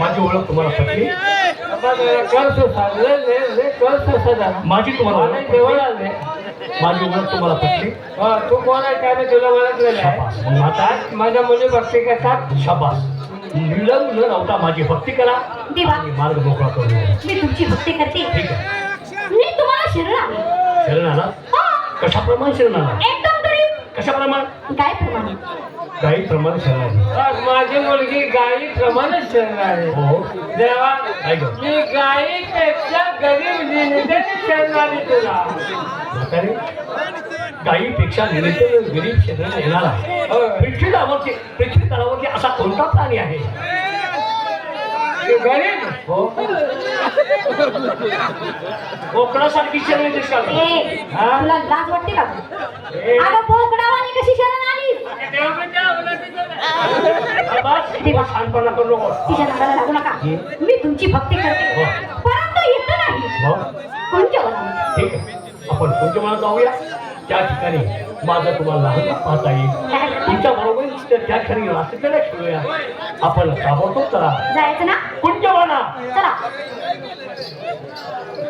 माझी ओळख तुम्हाला पटली? माझी तुम्हाला? आले माझी ओळख तुम्हाला पटली? तू कोण आहे काय मी तुला ओळखलेलं आहे आता माझ्या मुली भक्ती करतात शाबास. विलंब न लावता माझी भक्ती करा. आणि मार्ग मोकळा करून द्या. मी तुमची भक्ती करते. ठीक आहे. मी तुम्हाला शरण आहे शरण आला कशाप्रमाणे शरण आला कशाप्रमाणे? काय प्रमाणे गाईप्रमाणे शरण आली आज माझी मुलगी गाई प्रमाणे शरण आहे. हो देवा मी गाईपेक्षा गरीब जिंकते शरण आली तुला. म्हातारे गायीपेक्षा निमित्त गरीब शरण येणार आहे. होय. पृथ्वी तलावरती पृथ्वी तलावरती असा कोणता प्राणी आहे? गरीब? हो. कोकणासारखी शरण दिसतात हा? तुला लाज वाटते का? शहाणपणा करू नको. तिच्या नादाला लागू नका. मी तुमची भक्ती करते. हो. परंतु येत नाही. हो. कोणत्या वनात? ठीक आहे. आपण कोणत्या मला जाऊया? त्या ठिकाणी माझं तुम्हाला लहान पाहता येईल. तुमच्या बरोबर त्या ठिकाणी राष्ट्रकडे खेळूया. आपण ताबडतोब करा जायचं ना? कुंजवाना चला.